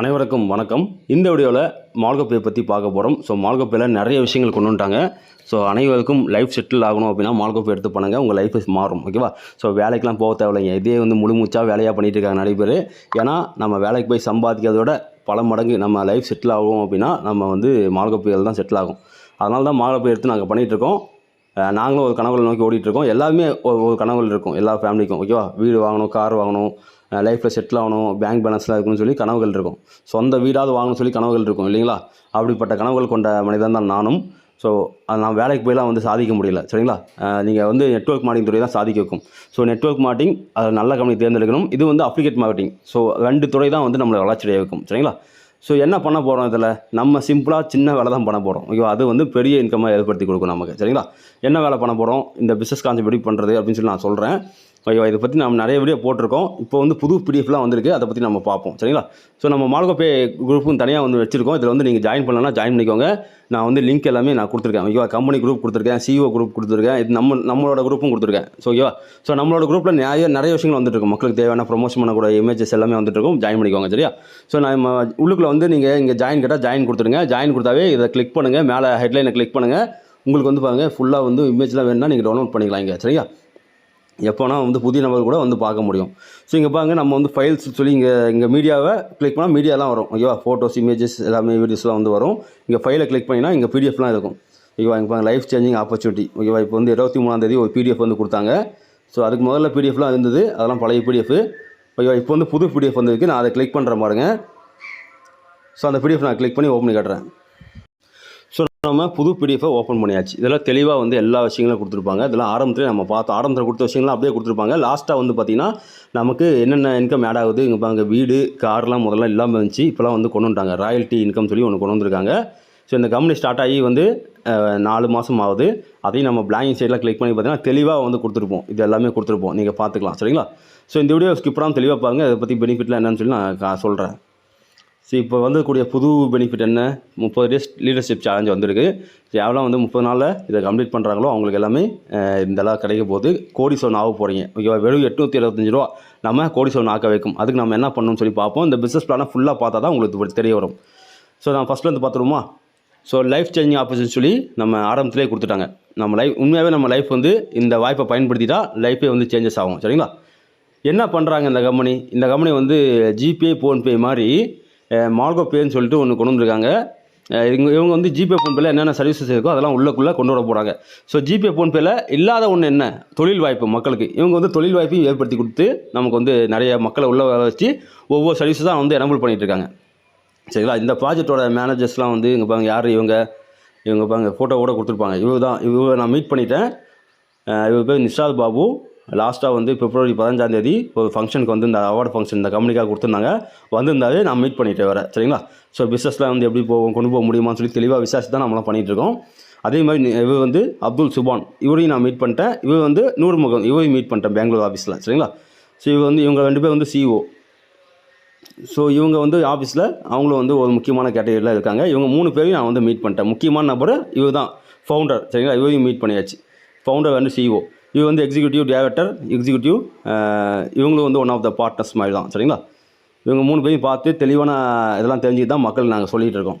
அனைவருக்கும் வணக்கம். இந்த வீடியோவில் மால்கோப்பையை பற்றி பார்க்க போகிறோம் ஸோ மால்கோப்பையில் நிறைய விஷயங்கள் கொண்டு வந்துட்டாங்க. ஸோ அனைவருக்கும் லைஃப் செட்டில் ஆகணும் அப்படின்னா மால்கோப்பை எடுத்து பண்ணுங்கள் உங்கள் லைஃப் மாறும். ஓகேவா ஸோ வேலைக்கெலாம் போக தேவையில்லைங்க இதே வந்து முழுமூச்சாக வேலையாக பண்ணிகிட்டு இருக்காங்க நிறைய பேர். ஏன்னா நம்ம வேலைக்கு போய் சம்பாதிக்கிறத விட பல மடங்கு நம்ம லைஃப் செட்டில் ஆகும் அப்படின்னா நம்ம வந்து மால்கோப்பையில் தான் செட்டில் ஆகும். அதனால தான் மால்கப்பை எடுத்து நாங்கள் பண்ணிகிட்ருக்கோம் நாங்களும் ஒரு கனவுகளை நோக்கி ஓடிட்டுருக்கோம் எல்லாமே எல்லாருமே ஒரு ஒரு கனவுகள் இருக்கும். எல்லா ஃபேமிலிக்கும் ஓகேவா வீடு வாங்கணும் கார் வாங்கணும். லைஃப்பில் செட்டில் ஆகணும் பேங்க் பேலன்ஸ்லாம் இருக்கணும்னு சொல்லி கனவுகள் இருக்கும். சொந்த வீடாவது வாங்கணும்னு சொல்லி கனவுகள் இருக்கும் இல்லைங்களா? அப்படிப்பட்ட கனவுகள் கொண்ட மனிதன் தான் நானும். ஸோ அதை நான் வேலைக்கு போயெல்லாம் வந்து சாதிக்க முடியல சரிங்களா? நீங்கள் வந்து நெட்ஒர்க் மார்க்கெட்டிங் துறை தான் சாதிக்க வைக்கும். ஸோ நெட்வொர்க் மார்க்கெட்டிங் அது நல்ல கம்பெனி தேர்ந்தெடுக்கணும். இது வந்து அப்ளிகேட் மார்க்கெட்டிங் ஸோ ரெண்டு துறை தான் வந்து நம்மளை வளர்ச்சியடைய வைக்கும் சரிங்களா? ஸோ என்ன பண்ண போகிறோம் இதில்? நம்ம சிம்பிளாக சின்ன வேலை தான் பண்ண போகிறோம் ஓகேவா அது வந்து பெரிய இன்கமாக ஏற்படுத்தி கொடுக்கும் நமக்கு சரிங்களா? என்ன வேலை பண்ண போகிறோம் இந்த பிஸ்னஸ் கான்செப்ட் எப்படி பண்ணுறது அப்படின்னு சொல்லி நான் சொல்கிறேன் ஓகேவா இதை பற்றி நம்ம நிறைய வீடியோ போட்டிருக்கோம். இப்போ வந்து புது பிடிஎஃப்லாம் வந்திருக்கு. அதை பற்றி நம்ம பார்ப்போம். சரிங்களா? ஸோ நம்ம மால்கோப்பே குரூப்பும் தனியாக வந்து வச்சிருக்கோம். இதில் வந்து நீங்கள் ஜாயின் பண்ணலன்னா ஜாயின் பண்ணிக்கோங்க. நான் வந்து லிங்க் எல்லாமே நான் கொடுத்துருக்கேன். ஓகேவா கம்பெனி குரூப் கொடுத்துருக்கேன். சிஓ குரூப் கொடுத்துருக்கேன். இது நம்ம நம்மளோட குரூப்பும் கொடுத்துருக்கேன். ஸோ ஓகேவா ஸோ நம்மளோட குரூப்பில் நிறைய நிறைய விஷயங்கள் வந்துட்டு மக்களுக்கு தேவையான ப்ரொமோஷன் பண்ணக்கூடிய இமேஜஸ் எல்லாமே வந்துட்டு இருக்கும். ஜாயின் பண்ணிக்கோங்க சரியா? ஸோ நம்ம உள்ளுக்குள்ள வந்து நீங்கள் இங்கே ஜாயின் கேட்டால் ஜாயின் கொடுத்துருங்க. ஜாயின் கொடுத்தாவே இதை கிளிக் பண்ணுங்கள் மேலே ஹெட்லைனை கிளிக் பண்ணுங்கள் உங்களுக்கு வந்து பாருங்கள் ஃபுல்லாக வந்து இமேஜ்லாம் வேணும்னா நீங்கள் டவுன்லோட் பண்ணிக்கலாம் இங்கே சரியா? எப்போனா வந்து புதிய நபர் கூட வந்து பார்க்க முடியும். ஸோ இங்கே பாருங்க நம்ம வந்து ஃபைல்ஸ் சொல்லி இங்கே இங்கே மீடியாவை கிளிக் பண்ணால் மீடியாலாம் வரும். ஓகேவா? ஃபோட்டோஸ் இமேஜஸ் எல்லாமே வீடியோஸ்லாம் வந்து வரும். இங்கே ஃபைலை கிளிக் பண்ணினா இங்கே பிடிஎஃப்லாம் இருக்கும். ஓகேவா? இங்கே பாருங்க லைஃப் சேஞ்சிங் ஆப்பர்ச்சுனிட்டி ஓகேவா? இப்போ வந்து இருபத்தி மூணாந்தேதி ஒரு பிடிஎஃப் வந்து கொடுத்தாங்க. ஸோ அதுக்கு முதல்ல பிடிஎஃப்லாம் இருந்தது. அதெல்லாம் பழைய பிடிஎஃப் ஓகேவா? இப்போ வந்து புது பிடிஎஃப் வந்திருக்கு. நான் அதை கிளிக் பண்ணுற பாருங்க. ஸோ அந்த பிடிஎஃப் நான் கிளிக் பண்ணி ஓப்பன் கட்டுறேன் காட்டுறேன். நம்ம புது பிடிஎஃபை ஓப்பன் பண்ணியாச்சு. இதெல்லாம் தெளிவாக வந்து எல்லா விஷயங்களும் கொடுத்துருப்பாங்க. இதெல்லாம் ஆரம்பத்தில் நம்ம பார்த்தோம் ஆரம்பத்தில் கொடுத்த விஷயங்கள்லாம் அப்படியே கொடுத்துருப்பாங்க. லாஸ்ட்டாக வந்து பார்த்திங்கன்னா நமக்கு என்னென்ன இன்கம் ஆட் ஆகுது? இங்கே பாருங்க வீடு கார்லாம் முதல்ல இல்லாமல் இருந்துச்சு. இப்போலாம் வந்து கொண்டு வந்துட்டாங்க. ராயல்ட்டி இன்கம் சொல்லி ஒன்று கொண்டு வந்திருக்காங்க. ஸோ இந்த கம்பெனி ஸ்டார்ட் ஆகி வந்து நாலு மாதம் ஆகுது. அதையும் நம்ம பிளாங்கிங் சைடில் கிளிக் பண்ணி பார்த்தீங்கன்னா தெளிவாக வந்து கொடுத்துருப்போம். இது எல்லாமே கொடுத்துருப்போம். நீங்கள் பார்த்துக்கலாம். சரிங்களா? ஸோ இந்த வீடியோ ஸ்கிப் தெளிவாக பாருங்கள் அதை பற்றி பெனிஃபிட்லாம் என்னென்னு சொல்லி நான் சொல்கிறேன் ஸோ இப்போ வந்துக்கூடிய புது பெனிஃபிட் என்ன? முப்பது டேஸ் லீடர்ஷிப் சேலஞ்ச் வந்திருக்கு. ஸோ யாரெல்லாம் வந்து முப்பது நாளில் இதை கம்ப்ளீட் பண்ணுறாங்களோ அவங்களுக்கு எல்லாமே அஹ், கிடைக்க போகுது. கோடி சோன் ஆக போகிறீங்க ஓகேவா வெறும் எட்நூற்றி எழுபத்தஞ்சு ரூபா நம்ம கோடி சோன் ஆக்க வைக்கும். அதுக்கு நம்ம என்ன பண்ணணும்னு சொல்லி பார்ப்போம். இந்த பிஸ்னஸ் பிளானை ஃபுல்லாக பார்த்தா தான் உங்களுக்கு தெரிய வரும். ஸோ நான் ஃபஸ்ட்லேருந்து பார்த்துருமா ஸோ லைஃப் சேஞ்சிங் ஆப்பர்ச்சுனிட்டி சொல்லி நம்ம ஆரம்பத்திலே கொடுத்துட்டாங்க. நம்ம லைஃப் உண்மையாகவே நம்ம லைஃப் வந்து இந்த வாய்ப்பை பயன்படுத்திட்டா லைஃபே வந்து சேஞ்சஸ் ஆகும். சரிங்களா? என்ன பண்ணுறாங்க இந்த கம்பெனி இந்த கம்பெனி வந்து ஜிபே ஃபோன்பே மாதிரி மால்கோ பேன்னு சொல்லிட்டு ஒன்று கொண்டு வந்திருக்காங்க. இவங்க இவங்க வந்து ஜிபே ஃபோன்பேல என்னென்ன சர்வீசஸ் இருக்கோ அதெல்லாம் உள்ளக்குள்ளே கொண்டு வர போகிறாங்க ஸோ ஜிபே ஃபோன்பேல இல்லாத ஒன்று என்ன? தொழில் வாய்ப்பு மக்களுக்கு. இவங்க வந்து தொழில் வாய்ப்பையும் ஏற்படுத்தி கொடுத்து நமக்கு வந்து நிறைய மக்களை உள்ள வச்சு ஒவ்வொரு சர்வீஸ் தான் வந்து எனபிள் பண்ணிகிட்ருக்காங்க இருக்காங்க. சரிங்களா? இந்த ப்ராஜெக்டோட மேனேஜர்ஸ்லாம் வந்து இங்கே பாருங்க யார்? இவங்க இவங்க பாருங்க ஃபோட்டோ கூட கொடுத்துருப்பாங்க. இவர் தான் இவங்க நான் மீட் பண்ணிட்டேன். இவர் பேர் நிஷாத் பாபு. லாஸ்ட்டாக வந்து பிப்ரவரி பதினஞ்சாந்தேதி ஒரு ஃபங்க்ஷனுக்கு வந்து இந்த அவார்டு ஃபங்க்ஷன் இந்த கம்பெனிக்காக கொடுத்துருந்தாங்க. வந்திருந்தாலே நான் மீட் பண்ணிட்டு வரேன் சரிங்களா? ஸோ பிஸ்னஸ்லாம் வந்து எப்படி போகும் கொண்டு போக முடியுமான்னு சொல்லி தெளிவாக விசாரிச்சு தான் நம்மளாம் பண்ணிகிட்டு இருக்கோம் அதே மாதிரி இவர் வந்து அப்துல் சுபான் இவரையும் நான் மீட் பண்ணிட்டேன். இவர் வந்து நூறுமுகம் இவரையும் மீட் பண்ணிட்டேன் பெங்களூர் ஆஃபீஸில் சரிங்களா? ஸோ இவர் வந்து இவங்க ரெண்டு பேர் வந்து சிஇஓ ஸோ இவங்க வந்து ஆஃபீஸில் அவங்களும் வந்து ஒரு முக்கியமான கேட்டகரியில் இருக்காங்க. இவங்க மூணு பேரையும் நான் வந்து மீட் பண்ணிட்டேன். முக்கியமான நபர் இவர் தான் ஃபவுண்டர் சரிங்களா? இவரையும் மீட் பண்ணியாச்சு. ஃபவுண்டர் வந்து சிஇஓ இவங்க வந்து எக்ஸிக்யூட்டிவ் டேரக்டர் எக்ஸிக்யூட்டிவ் இவங்களும் வந்து ஒன் ஆஃப் த பார்ட்னர்ஸ் மாதிரி தான் சரிங்களா? இவங்க மூணு பேரையும் பார்த்து தெளிவான இதெல்லாம் தெரிஞ்சு தான் மக்கள் நாங்கள் சொல்லிகிட்டு இருக்கோம்.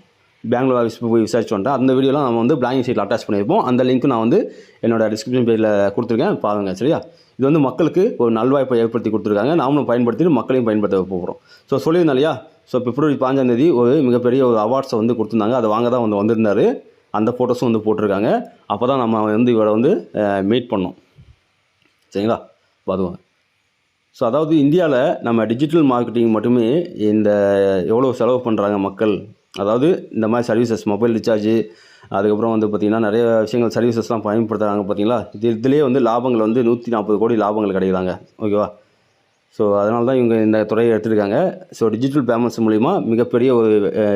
பெங்களூர் ஆஃபீஸ் போய் விசாரிச்சு வந்துட்டேன் அந்த வீடியோலாம் நம்ம வந்து பிளாங்கிங் சைட்டில் அட்டாச் பண்ணியிருப்போம். அந்த லிங்க் நான் வந்து என்னோடய டிஸ்கிரிப்ஷன் பேஜில் கொடுத்துருக்கேன் பாருங்கள் சரியா? இது வந்து மக்களுக்கு ஒரு நல்வாய்ப்பை ஏற்படுத்தி கொடுத்துருக்காங்க. நாமளும் பயன்படுத்திட்டு மக்களையும் பயன்படுத்த போகிறோம் ஸோ சொல்லியிருந்தேன் இல்லையா? ஸோ பிப்ரவரி பாஞ்சாந்தேதி ஒரு மிகப்பெரிய ஒரு அவார்ட்ஸை வந்து கொடுத்துருந்தாங்க. அதை வாங்க தான் வந்து வந்திருந்தார். அந்த ஃபோட்டோஸும் வந்து போட்டிருக்காங்க. அப்போ தான் நம்ம வந்து இவரை வந்து uh, மீட் பண்ணோம். சரிங்களா? பார்த்துக்கோங்க. ஸோ அதாவது இந்தியாவில் நம்ம டிஜிட்டல் மார்க்கெட்டிங் மட்டுமே இந்த எவ்வளோ செலவு பண்ணுறாங்க மக்கள்? அதாவது இந்த மாதிரி சர்வீசஸ் மொபைல் ரீசார்ஜு அதுக்கப்புறம் வந்து பார்த்திங்கன்னா நிறைய விஷயங்கள் சர்வீசஸ்லாம் பயன்படுத்துகிறாங்க பார்த்தீங்களா? இது இதுலேயே வந்து லாபங்கள் வந்து நூற்றி நாற்பது கோடி லாபங்கள் கிடைக்கிறாங்க ஓகேவா ஸோ அதனால தான் இவங்க இந்த துறையை எடுத்துருக்காங்க. ஸோ டிஜிட்டல் பேமெண்ட்ஸ் மூலிமா மிகப்பெரிய ஒரு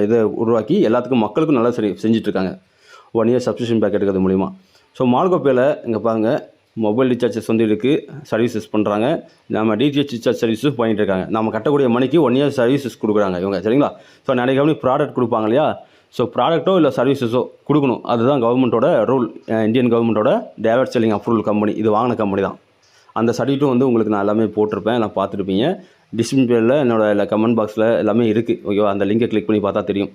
இதை உருவாக்கி எல்லாத்துக்கும் மக்களுக்கும் நல்லா சரி செஞ்சிட்ருக்காங்க ஒன் இயர் சப்ஸ்கிரிப்ஷன் பேக் எடுக்கிறது மூலிமா ஸோ மால்கோப்பேயில் இங்கே பாருங்கள் மொபைல் ரீசார்ஜஸ் வந்து இருக்குது சர்வீசஸ் பண்ணுறாங்க நம்ம டிடிஹெச் ரீசார்ஜ் சர்வீஸும் பண்ணிட்டு இருக்காங்க. நம்ம கட்டக்கூடிய மணிக்கு ஒன் இயர் சர்வீசஸ் கொடுக்குறாங்க இவங்க சரிங்களா? ஸோ நிறைய கம்பெனி ப்ராடக்ட் கொடுப்பாங்க இல்லையா? ஸோ ப்ராடக்ட்டோ இல்லை சர்வீசஸோ கொடுக்கணும். அதுதான் கவர்மெண்ட்டோட ரூல் இந்தியன் கவர்மெண்ட்டோட டேவர்ட் செல்லிங் அப்ரூவல் கம்பெனி இது வாங்கின கம்பெனி தான். அந்த சர்டிஃபிகேட்டும் வந்து உங்களுக்கு நான் எல்லாமே போட்டிருப்பேன். எல்லாம் பார்த்துருப்பீங்க. டிஸ்பிளேல என்னோடய கமெண்ட் பாக்ஸில் எல்லாமே இருக்குது ஓகேவா அந்த லிங்கை கிளிக் பண்ணி பார்த்தா தெரியும்.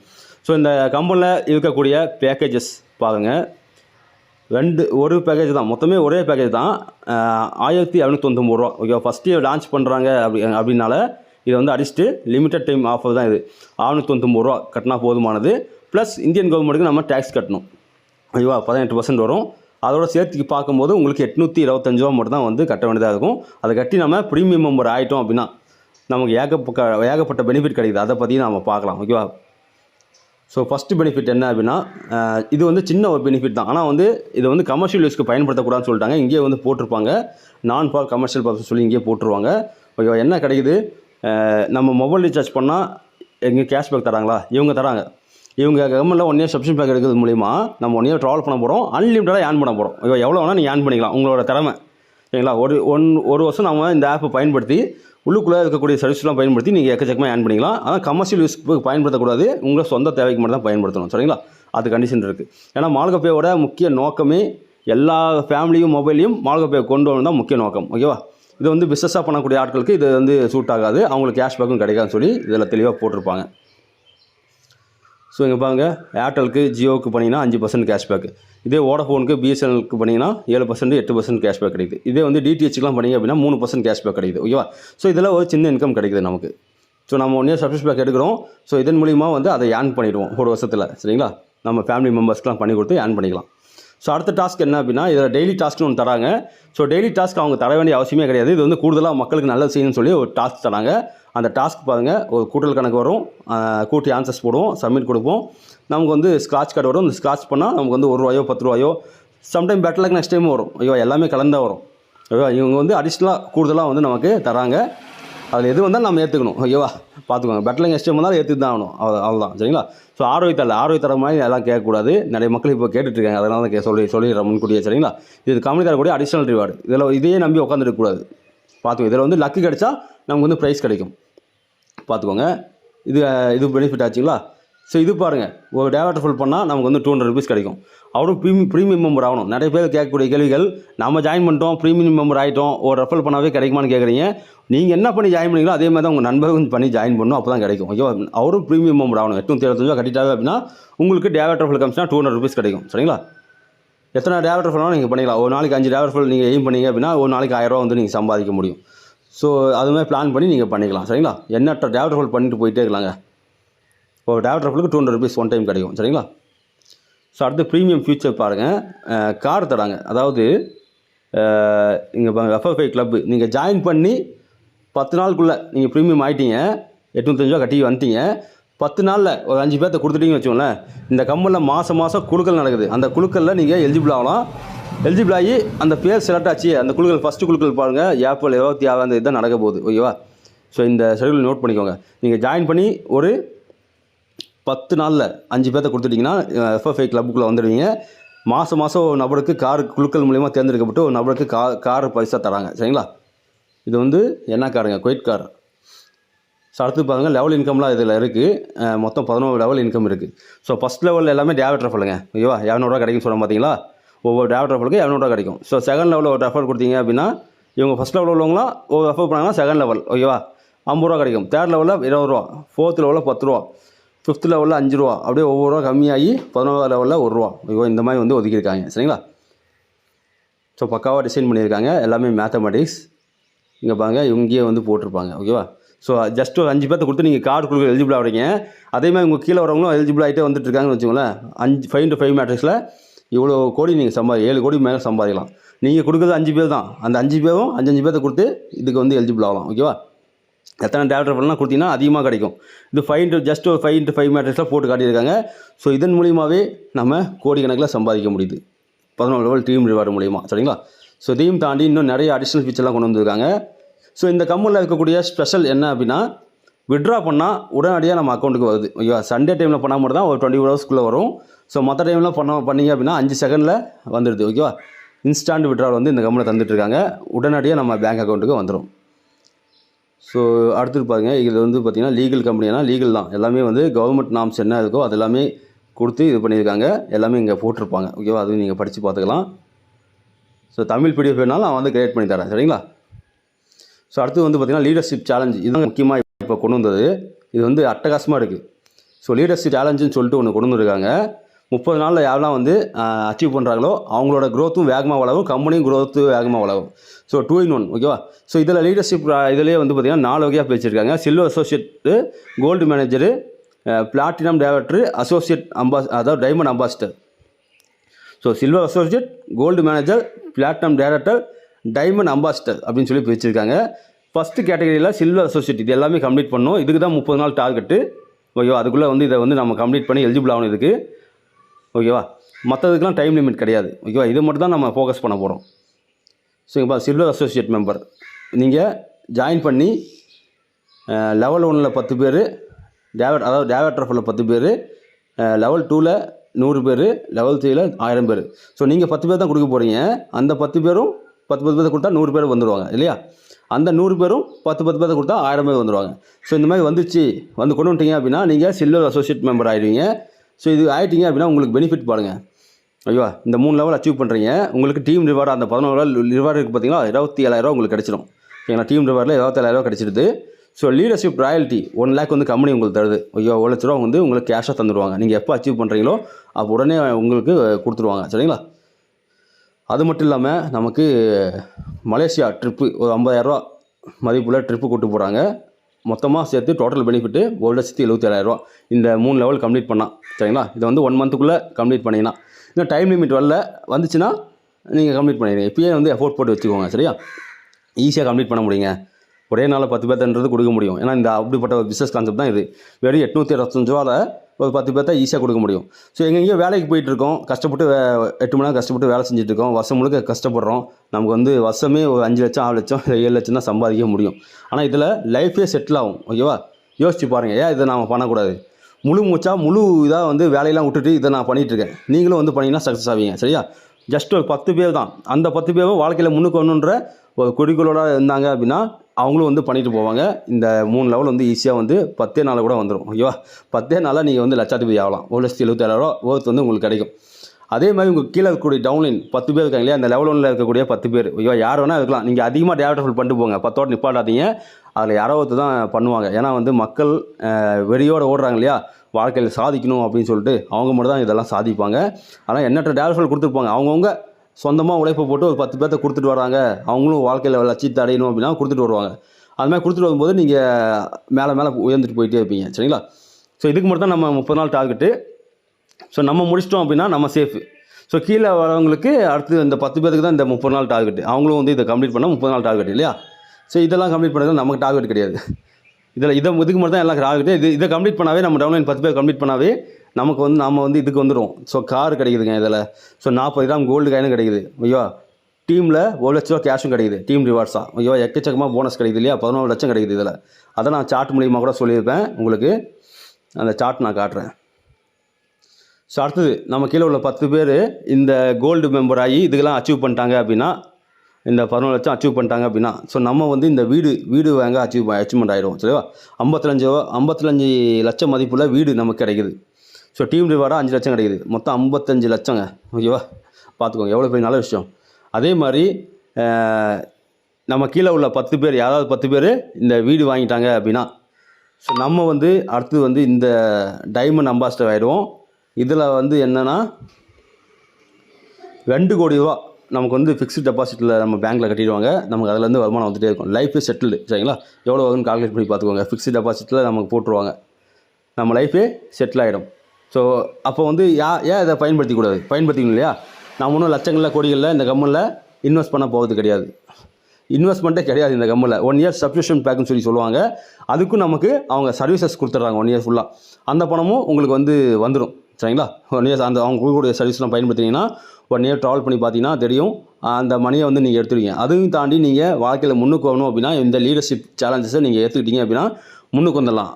ஸோ இந்த கம்பெனியில் இருக்கக்கூடிய பேக்கேஜஸ் பாருங்கள் ரெண்டு ஒரு பேக்கேஜ் தான். மொத்தமே ஒரே பேக்கேஜ் தான். ஆயிரத்தி இரநூத்தொம்பது ரூபா. ஓகே ஃபஸ்ட்டு லான்ச் பண்ணுறாங்க அப்படி அப்படின்னால இதை வந்து அடிச்சுட்டு லிமிட்டட் டைம் ஆஃபர் தான் இது. அறுநூத்தொம்பது ரூபா கட்டினா போதுமானது. ப்ளஸ் இந்தியன் கவர்மெண்ட்டுக்கு நம்ம டேக்ஸ் கட்டணும். ஓகேவா பதினெட்டு பர்சன்ட் வரும். அதோட சேர்த்துக்கு பார்க்கும்போது உங்களுக்கு எட்நூற்றி இருபத்தஞ்சு ரூபா மட்டும் தான் வந்து கட்ட வேண்டியதாக இருக்கும். அதை கட்டி நம்ம ப்ரீமியம் மெம்பர் ஆகிட்டோம் அப்படின்னா நமக்கு ஏகப்பட்ட ஏகப்பட்ட பெனிஃபிட் கிடைக்குது. அதை பற்றி நம்ம பார்க்கலாம். ஓகேவா? ஸோ ஃபஸ்ட்டு பெனிஃபிட் என்ன அப்படின்னா இது வந்து சின்ன ஒரு பெனிஃபிட் தான். ஆனால் வந்து இது வந்து கமர்ஷியல் யூஸ்க்கு பயன்படுத்தக்கூடாதுன்னு சொல்லிட்டாங்க. இங்கேயே வந்து போட்டிருப்பாங்க. நான் ஃபார் கமர்ஷியல் பர்பஸ் சொல்லி இங்கேயே போட்டுருவாங்க. ஓகேவா? என்ன கிடைக்குது? நம்ம மொபைல் ரீசார்ஜ் பண்ணால் எங்கே கேஷ்பேக் தராங்களா? இவங்க தராங்க. இவங்க கவர்மெண்ட்டில் ஒன் இயர் சப்ஷன் பேக் எடுக்கிறது மூலிமா நம்ம ஒன் இயர் ட்ராவல் பண்ண போகிறோம் அன்லிமிட்டடாக ஏன் பண்ண போகிறோம் ஓகேவா? எவ்வளோ வேணால் நீங்கள் ஏன் பண்ணிக்கலாம். உங்களோட திறமை. சரிங்களா? ஒரு ஒன் ஒரு வருஷம் நம்ம இந்த ஆப்பை பயன்படுத்தி உள்ளுக்குள்ளே இருக்கக்கூடிய சர்வீஸ்லாம் பயன்படுத்தி நீங்கள் எக்கச்சக்கமாக ஆன் பண்ணிக்கலாம். ஆனால் கமர்ஷியல் யூஸ்க்கு பயன்படுத்தக்கூடாது. உங்களை சொந்த தேவைக்கு மட்டும் தான் பயன்படுத்தணும். சரிங்களா? அது கண்டிஷன் இருக்குது ஏன்னா மால்கப்பேயோட முக்கிய நோக்கமே எல்லா ஃபேமிலியும் மொபைலையும் மால்கப்பே கொண்டு வரணும் தான் முக்கிய நோக்கம். ஓகேவா இது வந்து பிஸ்னஸாக பண்ணக்கூடிய ஆட்களுக்கு இது வந்து சூட் ஆகாது. அவங்களுக்கு கேஷ்பேக்கும் கிடைக்காதுன்னு சொல்லி இதில் தெளிவாக போட்டிருப்பாங்க. ஸோ இங்கே பாருங்கள் ஏர்டெலுக்கு ஜியோவுக்கு பண்ணிங்கன்னா அஞ்சு பர்சன்ட் கேஷ்பேக் இதே வோடஃபோனுக்கு பிஎஸ்என்எலுக்கு பண்ணிங்கன்னா ஏழு பர்சன்ட் எட்டு பர்சன்ட் கேஷ்பேக் கிடைக்குது. இதே வந்து டிடிஹெச்க்குலாம் பண்ணிங்க அப்படின்னா மூணு பர்சன்ட் கேஷ்பேக் கிடைக்குது ஓகேவா ஸோ இதில் ஒரு சின்ன இன்கம் கிடைக்குது நமக்கு. ஸோ நம்ம ஒன் இயர் சப்ஸ்கிரிப்ஷன் பேக் எடுக்கிறோம். ஸோ இதன் மூலிமா வந்து அதை ஏர்ன் பண்ணிடுவோம் ஒரு வருஷத்தில் சரிங்களா? நம்ம ஃபேமிலி மெம்பர்ஸ்க்குலாம் பண்ணி கொடுத்து ஏர்ன் பண்ணிக்கலாம். ஸோ அடுத்த டாஸ்க் என்ன அப்படின்னா இதில் டெய்லி டாஸ்க்னு ஒன்று தராங்க. ஸோ டெய்லி டாஸ்க் அவங்க தர வேண்டிய அவசியமே கிடையாது. இது வந்து கூடுதலாக மக்களுக்கு நல்லது செய்யணும்னு சொல்லி ஒரு டாஸ்க் தராங்க. அந்த டாஸ்க் பாருங்கள் ஒரு கூட்டல் கணக்கு வரும். கூட்டி ஆன்சர்ஸ் போடுவோம் சப்மிட் கொடுப்போம். நமக்கு வந்து ஸ்க்ராட்ச் கார்டு வரும். இந்த ஸ்க்ராட்ச் பண்ணால் நமக்கு வந்து ஒரு ரூபாயோ பத்து ரூபாயோ சம்டைம் பெட்டலுக்கு நெக்ஸ்ட் டைம் வரும். ஐயோ எல்லாமே கலந்தா வரும். ஐயோ இவங்க வந்து அடிஷ்னலாக கூடுதலாக வந்து நமக்கு தராங்க. அதில் எது வந்தாலும் நம்ம ஏற்றுக்கணும் ஓகேவா பார்த்துக்கோங்க பெட்டலிங் எஸ்டம் வந்தாலும் ஏற்றுக்கு தான் ஆகணும். அவ்வளோ அவ்வளோதான் சரிங்களா? ஸோ ஆரோக்கிய தரல ஆரோக்கிய தர மாதிரி எல்லாம் கேட்கக்கூடாது. நிறைய மக்கள் இப்போ கேட்டுட்ருக்காங்க. அதனால தான் கே சொல்லி சொல்லிடுறேன் முன்கூட்டியே. சரிங்களா? இது கம்பெனி தரக்கூடிய அடிஷ்னல் ரிவார்டு இதில் இதையே நம்பி உட்காந்துருக்கக்கூடாது பார்த்துக்கோங்க இதில் வந்து லக்கு கிடைச்சா நமக்கு வந்து ப்ரைஸ் கிடைக்கும். பார்த்துக்கோங்க. இது இது பெனிஃபிட் ஆச்சுங்களா? ஸோ இது பாருங்கள் ஒரு டேவாட்டர் ஃபுல் பண்ணால் நமக்கு வந்து டூ ஹண்ட்ரட் ருபீஸ் கிடைக்கும். அவரும் ப்ரீமியம் ப்ரீமியம் மெம்பர் ஆகணும். நிறைய பேர் கேட்கக்கூடிய கேள்விகள் நம்ம ஜாயின் பண்ணிட்டோம் ப்ரீமியம் மெம்பர் ஆகிட்டோம் ஒரு ரெஃபர் பண்ணாவே கிடைக்குமான்னு கேட்குறீங்க. நீங்கள் என்ன பண்ணி ஜாயின் பண்ணீங்களோ அதே மாதிரி தான் உங்கள் நண்பர்கள் பண்ணி ஜாயின் பண்ணணும் அப்போ தான் கிடைக்கும் ஓகேவா அவரும் ப்ரீமியம் மெம்பர் ஆகணும். எட்நூற்றி எழுபத்தஞ்சா கட்டிட்டாவே அப்படின்னா உங்களுக்கு டேவாட்டர் ஃபுல் கமிஷனா டூ ஹண்ட்ரட் ருபீஸ் கிடைக்கும். சரிங்களா? எத்தனை டேவலர் ஃபுல்லாக நீங்கள் பண்ணிக்கலாம். ஒரு நாளைக்கு அஞ்சு டேவலர் ஃபுல் நீங்கள் எய்ம் பண்ணீங்க அப்படின்னா ஒரு நாளைக்கு ஆயிரம் ரூபா வந்து நீங்கள் சம்பாதிக்க முடியும். ஸோ அதுமாதிரி பிளான் பண்ணி நீங்கள் பண்ணிக்கலாம் சரிங்களா? எண்ணற்ற டேவலர் ஃபுல் பண்ணிட்டு போயிட்டே இருக்கலாங்க. ஒரு டேவலர் ஃபுல்லுக்கு two hundred rupees one time கிடைக்கும் சரிங்களா? ஸோ அடுத்து ப்ரீமியம் ஃபியூச்சர் பாருங்கள் கார் தராங்க. அதாவது இங்கே எஃப்எஃப்ஐ கிளப்பு நீங்கள் ஜாயின் பண்ணி பத்து நாளுக்குள்ளே நீங்கள் ப்ரீமியம் ஆகிட்டீங்க எட்நூத்தஞ்சு ரூபா கட்டி வந்துட்டீங்க. பத்து நாளில் ஒரு அஞ்சு பேர்த்த கொடுத்துட்டீங்கன்னு வச்சுக்கோங்களேன் இந்த கம்பெனியில் மாதம் மாதம் குழுக்கள் நடக்குது. அந்த குழுக்களில் நீங்கள் எலிஜிபிள் ஆகலாம் எலிஜிபிள் ஆகி அந்த பேர் செலக்ட் ஆச்சு. அந்த குழுக்கள் ஃபஸ்ட்டு குழுக்கள் பாருங்கள் ஏப்ரல் இருபத்தி ஆறாம் தேதி தான் நடக்க போகுது. ஓகேவா ஸோ இந்த ஷெடியூல் நோட் பண்ணிக்கோங்க. நீங்கள் ஜாயின் பண்ணி ஒரு பத்து நாளில் அஞ்சு பேர்த்த கொடுத்துட்டிங்கன்னா எஃப்எஃப்ஐ கிளப்புக்குள்ளே வந்துடுவீங்க. மாதம் மாதம் ஒரு நபருக்கு கார் குழுக்கள் மூலிமா தேர்ந்தெடுக்கப்பட்டு ஒரு நபருக்கு கா கார் பரிசாக தராங்க. சரிங்களா? இது வந்து என்ன காருங்க? Quit car. ஸோ அடுத்து பாருங்க லெவல் இன்கம்லாம் இதில் இருக்குது மொத்தம் பதினோரு லெவல் இன்கம் இருக்குது ஸோ ஃபஸ்ட் லெவலில் எல்லாமே டேவட் ரெஃபலுங்க ஓகேவா இரநூறுவா கிடைக்கும் சொல்ல பார்த்தீங்களா ஒவ்வொரு டேவட் ரெஃபலுக்கு இரநூறுவா கிடைக்கும். ஸோ செகண்ட் லெவலில் ஒரு ரெஃபர் கொடுத்தீங்க அப்படின்னா இவங்க ஃபஸ்ட் லெவலில் உள்ளவங்களாம் ஒரு ரெஃபர் பண்ணாங்கன்னா செகண்ட் லெவல் ஓகேவா? ஐம்பது ரூபா கிடைக்கும். தேர்ட் லெவலில் இருபது ரூபா. ஃபோர்த் லெவலில் பத்து ரூபா. ஃபிஃப்த் லெவலில் அஞ்சு ரூபா. அப்படியே ஒவ்வொரு ரூபா கம்மியாகி பதினோரா லெவலில் ஒரு ரூபா. ஓகேவா இந்த மாதிரி வந்து ஒதுக்கியிருக்காங்க. சரிங்களா? ஸோ பக்காவாக டிசைன் பண்ணியிருக்காங்க. எல்லாமே மேத்தமெட்டிக்ஸ் இங்கே பாருங்க இங்கேயே வந்து போட்டிருப்பாங்க. ஓகேவா? ஸோ ஜஸ்ட் ஒரு அஞ்சு பேர்த்த கொடுத்து நீங்கள் கார்டு கொடுக்க எலிஜிபிள் ஆகிறீங்க அதே மாதிரி உங்கள் கீழே வரவங்களும் எலிஜிபிள் ஆகிட்டே வந்துட்டு இருக்காங்கன்னு வச்சுக்கோங்களேன். அஞ்சு ஃபைவ் டு ஃபைவ் மேட்ரிக்ஸில் இவ்வளோ கோடி நீங்கள் சம்பாதி ஏழு கோடி மேலே சம்பாதிக்கலாம். நீங்கள் கொடுக்குறது அஞ்சு பேர் தான். அந்த அஞ்சு பேரும் அஞ்சு அஞ்சு பேர்த்த கொடுத்து இதுக்கு வந்து எலிஜிபிள் ஆகலாம். ஓகேவா எத்தனை டேரக்டர் பண்ணலாம் கொடுத்தீங்கன்னா அதிகமாக கிடைக்கும். இது ஃபைவ் இன்ட்டு ஜஸ்ட் ஒரு ஃபைவ் இன்ட்டு ஃபைவ் மேட்ரிக்ஸில் போட்டு காட்டியிருக்காங்க. ஸோ இதன் மூலியமாகவே நம்ம கோடிக்கணக்கில் சம்பாதிக்க முடியுது. பதினோரு லெவல் டீம் ரிவார்டு மூலியமாக சரிங்களா? ஸோ இதையும் தாண்டி இன்னும் நிறைய அடிஷ்னல் ஃபீச்சர்லாம் கொண்டு வந்திருக்காங்க. ஸோ இந்த கம்பெனியில் இருக்கக்கூடிய ஸ்பெஷல் என்ன அப்படின்னா விட்ரா பண்ணால் உடனடியாக நம்ம அக்கௌண்ட்டுக்கு வருது. ஓகேவா சண்டே டைமில் பண்ணால் மட்டும் தான் ஒரு டுவெண்ட்டி ஹவர்ஸ்க்குள்ளே வரும். ஸோ மற்ற டைமில் பண்ண பண்ணீங்க அப்படின்னா அஞ்சு செகண்டில் வந்துடுது ஓகேவா இன்ஸ்டாண்ட் விட்ரால் வந்து இந்த கம்பெனியில் தந்துட்டு இருக்காங்க. உடனடியாக நம்ம பேங்க் அக்கௌண்ட்டுக்கு வந்துடும் ஸோ அடுத்து பாருங்க. இது வந்து பார்த்திங்கன்னா லீகல் கம்பெனினா லீகல் தான். எல்லாமே வந்து கவர்மெண்ட் நாம்ஸ் என்ன இருக்கோ அது எல்லாமே கொடுத்து இது பண்ணியிருக்காங்க. எல்லாமே இங்கே போட்டிருப்பாங்க ஓகேவா அதுவும் நீங்கள் படித்து பார்த்துக்கலாம். ஸோ தமிழ் பிடிஎஃப் வேணாலும் நான் வந்து கிரியேட் பண்ணி தரேன் சரிங்களா? ஸோ அடுத்து வந்து பார்த்திங்கன்னா லீடர்ஷிப் சேலஞ்ச் இதுதான் முக்கியமாக இப்போ கொண்டு வந்தது. இது வந்து அட்டகாசமாக இருக்குது ஸோ லீடர்ஷிப் சேலஞ்சுன்னு சொல்லிட்டு ஒன்று கொண்டு வந்திருக்காங்க. முப்பது நாளில் யாரெல்லாம் வந்து அச்சீவ் பண்ணுறாங்களோ அவங்களோட க்ரோத்தும் வேகமாக வளரும். கம்பெனியும் க்ரோத்து வேகமாக வளரும். ஸோ டூ இன் ஒன் ஓகேவா ஸோ இதில் லீடர்ஷிப் இதிலே வந்து பார்த்திங்கன்னா நாலு வகையாக பிரிச்சிருக்காங்க. Silver associate gold manager platinum director associate அம்பாஸ் அதாவது diamond ambassador so silver associate gold manager platinum director diamond ambassador அப்படின்னு சொல்லி பிரிச்சிருக்காங்க ஃபஸ்ட்டு கேட்டகரியில் சில்வர் அசோசியேட் இது எல்லாமே கம்ப்ளீட் பண்ணணும். இதுக்கு தான் முப்பது நாள் டார்கெட்டு ஓகேவா அதுக்குள்ளே வந்து இதை வந்து நம்ம கம்ப்ளீட் பண்ணி எலிஜிபிள் ஆகணும் இதுக்கு. ஓகேவா மற்றதுக்கெலாம் டைம் லிமிட் கிடையாது. ஓகேவா இது மட்டும் தான் நம்ம ஃபோக்கஸ் பண்ண போகிறோம் சரிங்கப்பா சில்வர் அசோசியேட் மெம்பர் நீங்கள் ஜாயின் பண்ணி லெவல் ஒனில் பத்து பேர் டேவட் அதாவது டேவட்ரஃபில் பத்து பேர் லெவல் டூவில் நூறு பேர் லெவல் த்ரீயில் ஆயிரம் பேர். ஸோ நீங்கள் பத்து பேர் தான் கொடுக்க போகிறீங்க அந்த பத்து பேரும் பத்து பத்து பேர் கொடுத்தா நூறு பேர் வந்துடுவாங்க இல்லையா? அந்த நூறு பேரும் பத்து பத்து பேர் கொடுத்தா ஆயிரம் பேர் வந்துடுவாங்க ஸோ இந்த மாதிரி வந்துச்சு வந்து கொண்டு வந்துட்டீங்க அப்படின்னா நீங்கள் சில்வர் அசோசியேட் மெம்பர் ஆகிடுவீங்க ஸோ இது ஆகிட்டீங்க அப்படின்னா உங்களுக்கு பெனிஃபிட் பாருங்கள் ஐயோ இந்த மூணு லெவல் அச்சீவ் பண்ணுறீங்க உங்களுக்கு டீம் ரிவார்டு அந்த பதினோரு ரிவார்டு இருக்குது பார்த்தீங்களா இருபத்தி ஏழாயிரம் உங்களுக்கு கிடச்சிடும் ஏன்னா டீம் ரிவார்டில் இருபத்தேழாயிரம் கிடச்சிடுது so leadership royalty one lakh வந்து கம்பெனி உங்களுக்கு தருது. ஐயோ ஒரு லட்ச ரூபா வந்து உங்களுக்கு கேஷாக தந்துடுவாங்க நீங்கள் எப்போ அச்சீவ் பண்ணுறீங்களோ அப்போ உடனே உங்களுக்கு கொடுத்துருவாங்க. சரிங்களா? அது மட்டும் இல்லாமல் நமக்கு மலேசியா ட்ரிப்பு ஒரு ஐம்பதாயிரரூவா மதிப்பில் ட்ரிப்பு கூட்டு போகிறாங்க மொத்தமாக சேர்த்து டோட்டல் பெனிஃபிட்டு ஒரு லட்சத்தி எழுபத்தேழாயிரரூவா இந்த மூணு லெவல் கம்ப்ளீட் பண்ணால் சரிங்களா? இதை வந்து ஒன் மந்த்துக்குள்ளே கம்ப்ளீட் பண்ணிங்கன்னா. இன்னும் டைம் லிமிட் வரல. வந்துச்சுன்னா நீங்கள் கம்ப்ளீட் பண்ணிடுங்க. இப்போயே வந்து எஃபோர்ட் போட்டு வச்சுக்கோங்க. சரியா? ஈஸியாக கம்ப்ளீட் பண்ண முடியுங்க. ஒரே நாளில் பத்து பேர்த்தன்றது கொடுக்க முடியும். ஏன்னா இந்த அப்படிப்பட்ட ஒரு பிஸ்னஸ் கான்செப்ட் தான் இது. வெறும் எட்நூற்றி இருபத்தஞ்சு ரூபாவில் ஒரு பத்து பேர்த்த ஈஸியாக கொடுக்க முடியும். ஸோ எங்கெங்கேயோ வேலைக்கு போயிட்டு இருக்கோம். கஷ்டப்பட்டு வே- எட்டு மணி நேரம் கஷ்டப்பட்டு வேலை செஞ்சுட்ருக்கோம் வருஷம் முழுக்க கஷ்டப்படுறோம். நமக்கு வந்து வருஷமே ஒரு அஞ்சு லட்சம் ஆறு லட்சம் இல்லை ஏழு லட்சம் தான் சம்பாதிக்க முடியும். ஆனால் இதில் லைஃபே செட்டில் ஆகும். ஓகேவா யோசிச்சு பாருங்கள் ஏன் இதை நாம் பண்ணக்கூடாது? முழு மூச்சா முழு இதாக வந்து வேலையெல்லாம் விட்டுட்டு இதை நான் பண்ணிகிட்டு இருக்கேன். நீங்களும் வந்து பண்ணிங்கன்னா சக்ஸஸ் ஆவீங்க. சரியா? ஜஸ்ட் ஒரு பத்து பேர் தான் அந்த பத்து பேரும் வாழ்க்கையில் முன்னுக்கு வரணுன்ற ஒரு குறிக்கோளோட இருந்தாங்க அப்படின்னா அவங்களும் வந்து பண்ணிட்டு போவாங்க. இந்த மூணு லெவல் வந்து ஈஸியாக வந்து பத்தே நாளில் கூட வந்துடும் ஓகேவா பத்தே நாளில் நீங்கள் வந்து லட்சாதிபதி ஆகலாம். ஒரு லட்சத்தி எழுபத்தேழாயிரரூவா ஓர்த்து வந்து உங்களுக்கு கிடைக்கும். அதே மாதிரி உங்கள் கீழே இருக்கக்கூடிய டவுன்லைன் பத்து பேர் இருக்காங்க இல்லையா? அந்த லெவல் ஒன்றில் இருக்கக்கூடிய பத்து பேர். ஐயோ யார் வேணால் இருக்கலாம். நீங்கள் அதிகமாக டேவட்டபிள் பண்ணிட்டு போங்க. பத்தோட நிப்பாட்டாதீங்க. அதில் யாரோ ஒருத்தர் தான் பண்ணுவாங்க. ஏன்னா வந்து மக்கள் வெறியோடு ஓடுறாங்க இல்லையா? வாழ்க்கையில் சாதிக்கணும் அப்படின்னு சொல்லிட்டு அவங்க மட்டும் தான் இதெல்லாம் சாதிப்பாங்க. ஆனால் எண்ணற்ற டேவட்டபிள் கொடுத்துருப்பாங்க. அவங்கவுங்க சொந்தமாக உழைப்பு போட்டு ஒரு பத்து பேர்த்த கொடுத்துட்டு வராங்க. அவங்களும் வாழ்க்கையில் லட்சியத்தை அடையணும் அப்படின்னா கொடுத்துட்டு வருவாங்க. அது மாதிரி கொடுத்துட்டு வரும்போது நீங்கள் மேலே மேலே உயர்ந்துட்டு போயிட்டே இருப்பீங்க. சரிங்களா? ஸோ இதுக்கு மட்டும் தான் நம்ம முப்பது நாள் டார்கெட்டு ஸோ நம்ம முடிச்சிட்டோம் அப்படின்னா நம்ம சேஃபு ஸோ கீழே வரவங்களுக்கு அடுத்து இந்த பத்து பேருக்கு தான் இந்த முப்பது நாள் டார்கெட் அவங்களும் வந்து இதை கம்ப்ளீட் பண்ணால் முப்பது நாள் டார்கெட் இல்லையா? ஸோ இதெல்லாம் கம்ப்ளீட் பண்ணது நமக்கு டார்கெட் கிடையாது. இதில் இதை இதுக்கு மட்டும் தான் எல்லாம் டார்கெட்டு இது இதை கம்ப்ளீட் பண்ணாவே நம்ம டவுன்லைன் பத்து பேர் கம்ப்ளீட் பண்ணாவே நமக்கு வந்து நம்ம வந்து இதுக்கு வந்துடும் ஸோ கார் கிடைக்குதுங்க இதில். ஸோ நாற்பது கிராம் கோல்டு காயினும் கிடைக்குது. ஐயோ டீமில் ஒரு லட்ச ரூபா கேஷும் கிடைக்குது. டீம் ரிவார்ட்ஸாக ஐயோ எக்கச்சக்கமாக போனஸ் கிடைக்குது இல்லையா? பதினோரு லட்சம் கிடைக்குது இதில். அதை நான் சார்ட் மூலியமாக கூட சொல்லியிருப்பேன். உங்களுக்கு அந்த சார்ட் நான் காட்டுறேன். ஸோ அடுத்தது நம்ம கீழே உள்ள பத்து பேர் இந்த கோல்டு மெம்பர் ஆகி இதுக்கெல்லாம் அச்சீவ் பண்ணிட்டாங்க அப்படின்னா இந்த பதினொரு லட்சம் அச்சீவ் பண்ணிட்டாங்க அப்படின்னா ஸோ நம்ம வந்து இந்த வீடு வீடு வாங்க அச்சீவ் அச்சீவ்மெண்ட் ஆகிடும் சரிவா? ஐம்பத்தஞ்சு ஐம்பத்தஞ்சு லட்சம் மதிப்புள்ள வீடு நமக்கு கிடைக்குது. ஸோ டீம் ரிவார்டாக அஞ்சு லட்சம் கிடைக்குது. மொத்தம் ஐம்பத்தஞ்சு லட்சங்க. ஓகேவா பார்த்துக்கோங்க. எவ்வளோ பெரிய நல்ல விஷயம். அதே மாதிரி நம்ம கீழே உள்ள பத்து பேர் யாராவது பத்து பேர் இந்த வீடு வாங்கிட்டாங்க அப்படின்னா ஸோ நம்ம வந்து அடுத்து வந்து இந்த டைமண்ட் அம்பாஸ்டர் ஆகிடுவோம் இதில் வந்து என்னென்னா ரெண்டு கோடி ரூபா நமக்கு வந்து ஃபிக்ஸ்டு டெபாசிட்டில் நம்ம பேங்க்கில் கட்டிடுவாங்க. நமக்கு அதுலேருந்து வருமானம் வந்துகிட்டே இருக்கும். லைஃபே செட்டில்டு சரிங்களா? எவ்வளோ வருதுன்னு கால்குலேட் பண்ணி பார்த்துக்கோங்க. ஃபிக்ஸ்டு டெபாசிட்டில் நமக்கு போட்டுருவாங்க. நம்ம லைஃபே செட்டில் ஆகிடும் ஸோ அப்போ வந்து யா ஏன் இதை பயன்படுத்திக்கூடாது? பயன்படுத்திக்கணும் இல்லையா? நான் ஒன்றும் லட்சங்களில் கோடிகளில் இந்த கம்மலில் இன்வெஸ்ட் பண்ண போகிறது கிடையாது. இன்வெஸ்ட்மெண்ட்டே கிடையாது இந்த கம்மில். ஒன் இயர் சப்ஸ்கிரிப்ஷன் பேக்குன்னு சொல்லி சொல்லுவாங்க. அதுக்கும் நமக்கு அவங்க சர்வீசஸ் கொடுத்துட்றாங்க ஒன் இயர் ஃபுல்லாக அந்த பணமும் உங்களுக்கு வந்து வந்துடும் சரிங்களா? ஒன் இயர்ஸ் அந்த அவங்க கொடுக்கக்கூடிய சர்வீஸ்லாம் பயன்படுத்தினீங்கன்னா ஒன் இயர் ட்ராவல் பண்ணி பார்த்தீங்கன்னா தெரியும். அந்த மணியை வந்து நீங்கள் எடுத்துருவீங்க. அதையும் தாண்டி நீங்கள் வாழ்க்கையில் முன்னுக்கு வரணும் அப்படின்னா இந்த லீடர்ஷிப் சேலஞ்சஸை நீங்கள் ஏற்றுக்கிட்டீங்க அப்படின்னா முன்னுக்கு வந்துடலாம்.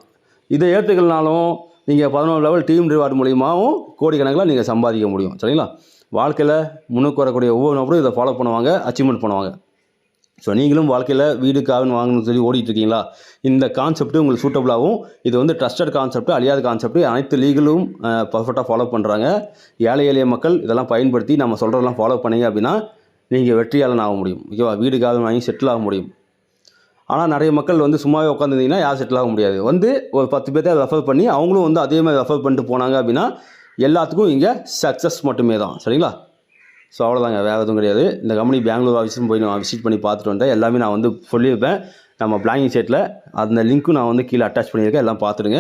இதை ஏற்றுக்கலனாலும் நீங்கள் பதினோரு லெவல் டீம் ரிவார்டு மூலியமாகவும் கோடிக்கணக்கில் நீங்கள் சம்பாதிக்க முடியும். சரிங்களா? வாழ்க்கையில் முன்னுக்கு வரக்கூடிய ஒவ்வொரு நபரும் இதை ஃபாலோ பண்ணுவாங்க அச்சீவ்மெண்ட் பண்ணுவாங்க. ஸோ நீங்களும் வாழ்க்கையில் வீடு காவன் வாங்கணும்னு சொல்லி ஓடிட்டு இருக்கீங்களா? இந்த கான்செப்ட்டு உங்களுக்கு சூட்டபுளாகவும் இது வந்து ட்ரஸ்டட் கான்செப்ட் அழியாத கான்செப்ட் அனைத்து லீகலும் பர்ஃபெக்டாக ஃபாலோ பண்ணுறாங்க ஏழை எளிய மக்கள் இதெல்லாம் பயன்படுத்தி நம்ம சொல்கிறதெல்லாம் ஃபாலோ பண்ணீங்க அப்படின்னா நீங்கள் வெற்றியாளன் ஆக முடியும். ஓகேவா? வீடு காவல் வாங்கி செட்டில் ஆக முடியும். ஆனால் நிறைய மக்கள் வந்து சும்மாவே உட்காந்துருந்தீங்கன்னா யார் செட்டில் ஆக முடியாது. வந்து ஒரு பத்து பேர்த்த ரெஃபர் பண்ணி அவங்களும் வந்து அதே மாதிரி ரெஃபர் பண்ணிட்டு போனாங்க அப்படின்னா எல்லாத்துக்கும் இங்கே சக்ஸஸ் மட்டுமே தான். சரிங்களா? ஸோ அவ்வளோதாங்க வேறு எதுவும் கிடையாது. இந்த கம்பெனி பெங்களூர் ஆஃபீஸும் போய் நான் விசிட் பண்ணி பார்த்துட்டு வந்தேன் எல்லாமே நான் வந்து சொல்லியிருப்பேன். நம்ம பிளாங்கிங் சைட்டில் அந்த லிங்க்கும் நான் வந்து கீழே அட்டாச் பண்ணியிருக்கேன். எல்லாம் பார்த்துடுங்க.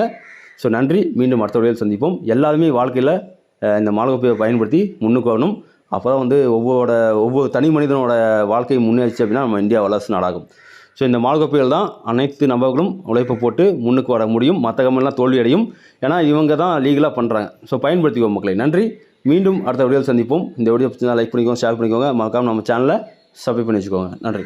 ஸோ நன்றி. மீண்டும் அடுத்த வழியில் சந்திப்போம். எல்லாருமே வாழ்க்கையில் இந்த மாலகப்பையை பயன்படுத்தி முன்னுக்கு வரணும். அப்போ தான் வந்து ஒவ்வொரு ஒவ்வொரு தனி மனிதனோட வாழ்க்கை முன்னேறிச்சு அப்படின்னா நம்ம இந்தியா வளர்ச்சி நாடாகும். ஸோ இந்த மால்கோப்பைகள் தான் அனைத்து நபர்களும் உழைப்பை போட்டு முன்னுக்கு வர முடியும். மற்ற கம்பெனிலாம் தோல்வி அடையும் ஏன்னா இவங்க தான் லீகலாக பண்ணுறாங்க ஸோ பயன்படுத்திக்கோ மக்களை. நன்றி. மீண்டும் அடுத்த வீடியோவில் சந்திப்போம். இந்த வீடியோ லைக் பண்ணிக்கோங்க ஷேர் பண்ணிக்கோங்க. மறக்காமல் நம்ம சேனலை சப்ஸ்கிரைப் பண்ணி வச்சுக்கோங்க. நன்றி.